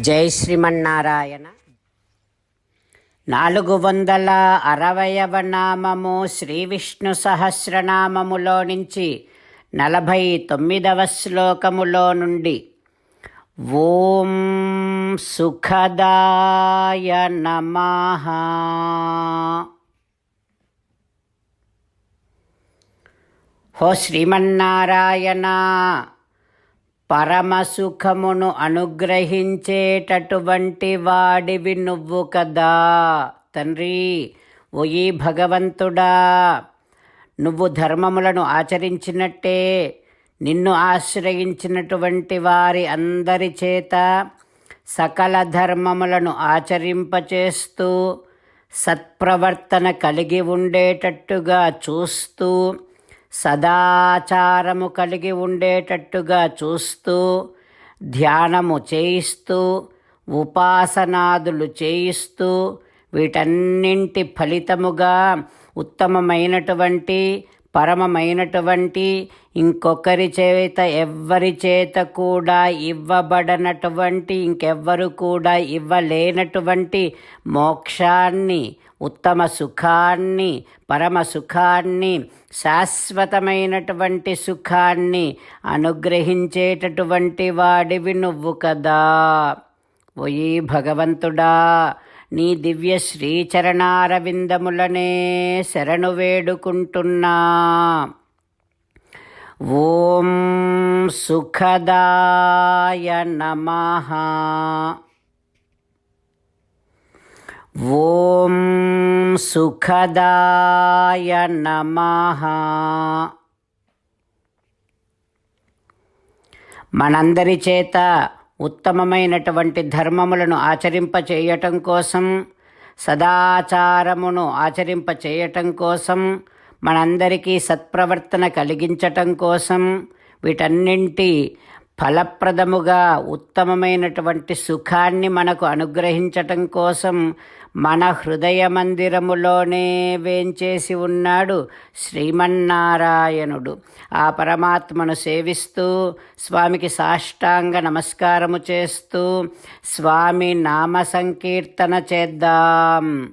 జై శ్రీమన్నారాయణ. నాలుగు వందల అరవయవ నామము శ్రీ విష్ణు సహస్రనామములో నుంచి నలభై తొమ్మిదవ శ్లోకములో నుండి ఓం సుఖదాయ నమ. హో శ్రీమన్నారాయణ. పరమసుఖమును అనుగ్రహించేటటువంటి వాడివి నువ్వు కదా. తండ్రి ఓయి భగవంతుడా నువ్వు ధర్మములను ఆచరించినట్టే నిన్ను ఆశ్రయించినటువంటి వారి అందరి చేత సకల ధర్మములను ఆచరింపచేస్తూ సత్ప్రవర్తన కలిగి ఉండేటట్టుగా చూస్తూ సదాచారము కలిగి ఉండేటట్టుగా చూస్తూ ధ్యానము చేయిస్తూ ఉపాసనాదులు చేయిస్తూ వీటన్నింటి ఫలితముగా ఉత్తమమైనటువంటి పరమమైనటువంటి ఇంకొకరి చేత ఎవ్వరి చేత కూడా ఇవ్వబడనటువంటి ఇంకెవ్వరు కూడా ఇవ్వలేనటువంటి మోక్షాన్ని ఉత్తమ సుఖాన్ని పరమ సుఖాన్ని శాశ్వతమైనటువంటి సుఖాన్ని అనుగ్రహించేటటువంటి వాడివి నువ్వు కదా. ఓయి భగవంతుడా నీ దివ్య శ్రీచరణారవిందములనే శరణు వేడుకుంటున్నా. ఓం సుఖదాయ నమ. ఓం సుఖదాయ నమ. మనందరి చేత ఉత్తమమైనటువంటి ధర్మములను ఆచరింపచేయటం కోసం సదాచారమును ఆచరింపచేయటం కోసం మనందరికీ సత్ప్రవర్తన కలిగించటం కోసం వీటన్నింటి ఫలప్రదముగా ఉత్తమమైనటువంటి సుఖాన్ని మనకు అనుగ్రహించటం కోసం మన హృదయ మందిరములోనే వేంచేసి ఉన్నాడు శ్రీమన్నారాయణుడు. ఆ పరమాత్మను సేవిస్తూ స్వామికి సాష్టాంగ నమస్కారము చేస్తూ స్వామి నామ సంకీర్తన చేద్దాం.